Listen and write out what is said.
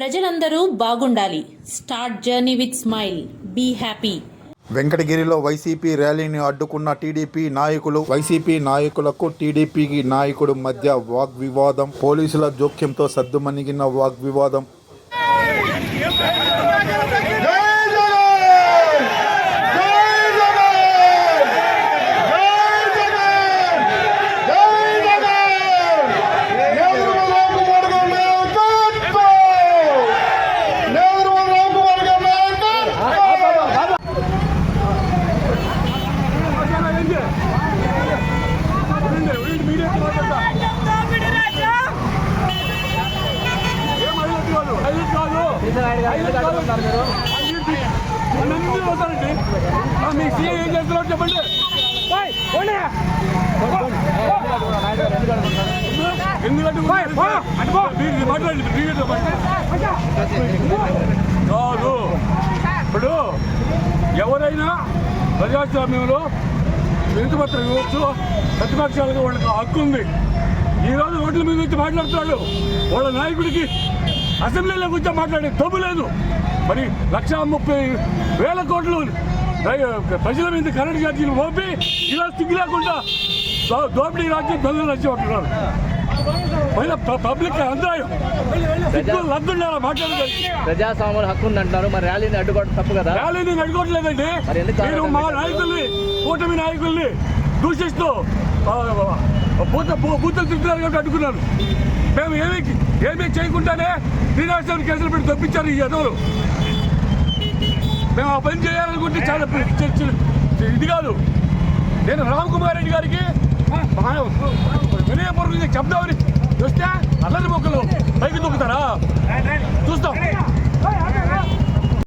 ప్రజలందరూ బాగుండాలి. Start journey with smile. Be happy. వెంకటగిరిలో వైసీపీ ర్యాలీని అడ్డుకున్న టీడీపీ నాయకులు వైసీపీ నాయకులకు టీడీపీకి నాయకుడు మధ్య వాగ్వివాదం పోలీసుల జోక్యంతో సద్దుమణిగిన వాగ్వివాదం. మీ సీఏ ఏం చేస్తున్నారు చెప్పండి ఎందుకంటే మీరు. మాట్లాడండి కాదు ఇప్పుడు ఎవరైనా ప్రజాస్వామ్యంలో వినతిపత్రం ఇవ్వచ్చు ప్రతిపక్షాలకు వాళ్ళకి హక్కు ఉంది. ఈ రోజు ఓట్ల మీద వచ్చి మాట్లాడుతున్నాడు. వాళ్ళ నాయకుడికి అసెంబ్లీలో కూర్చొని మాట్లాడే తప్పు లేదు. మరి లక్ష ముప్పై వేల కోట్లు ప్రజల మీద కరెంట్ ఛార్జీలు మోపి ఇలా సిగ్గు లేకుండా దోపిడీ రాజ్యం దొంగలు వచ్చి ఉంటున్నారు పబ్లిక్ అంతరాయం లబ్ధుండాలి ప్రజాస్వామ్యం హక్కు ఉందంటున్నారు మరి ర్యాలీని అడ్డుకోవడం తప్పు కదా? ర్యాలీని అడ్డుకోవట్లేదండి. మరి మా నాయకుల్ని కూటమి నాయకుల్ని దూషిస్తూ బూత బూ- బూతులు తింటున్నారు కాబట్టి అడ్డుకున్నారు. మేము ఏమి ఏమీ చేయకుండానే శ్రీనివాసరావు కేసులు పెట్టి తప్పించారు ఈ ఎదవలు మేము ఆ పని చేయాలనుకుంటే చాలా ప- ఇది కాదు. నేను రామ్ కుమార్ రెడ్డి గారికి వినయపూర్వకంగా చెప్దామని వస్తే అల్లరి మొక్కలు పైకి దొక్కుతారా